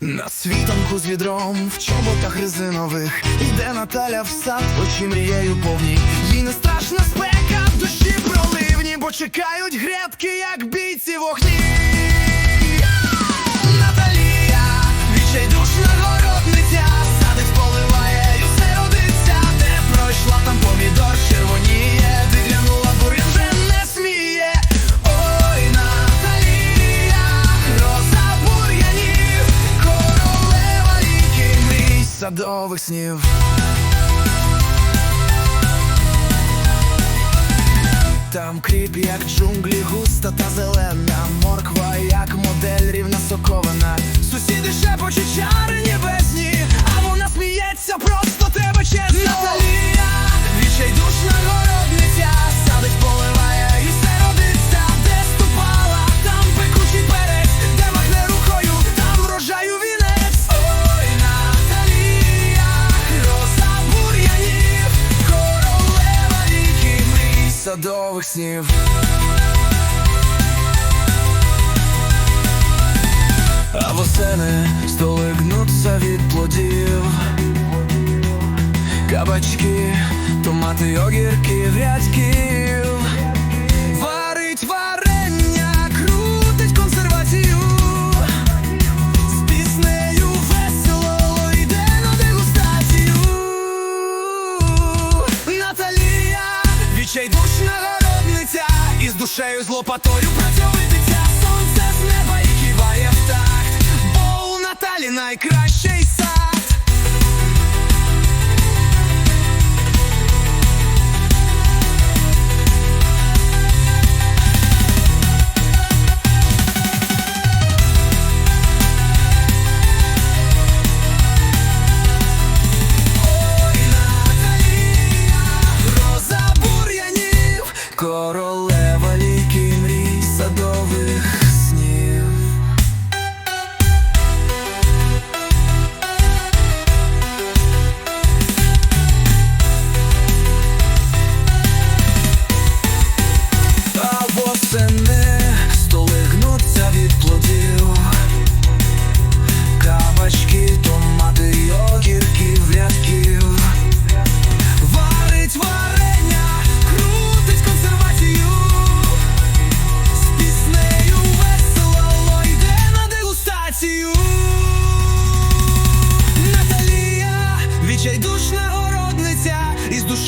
На світанку з відром в чоботах резинових Іде Наталя в сад, очі мрією повні Їй не страшна спека, душі проливні, бо чекають грядки, як бійці вогні. Наталія, відчайдушна городниця, садових снів. Там кріп, як джунглі, густа та зелена, садових снів. А восени столи гнуться від плодів, кабачки, томати, огірки, рядків. Варить варення, крутить консервацію. З піснею весело йде на дегустацію. Наталія, відчайдушна душею з лопатою дитя Сонце з неба і киває в такт, бо у Наталі найкращий сад.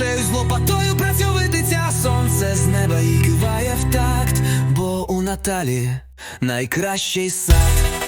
Душею з лопатою працьовитиця Сонце з неба і киває в такт Бо у Наталі найкращий сад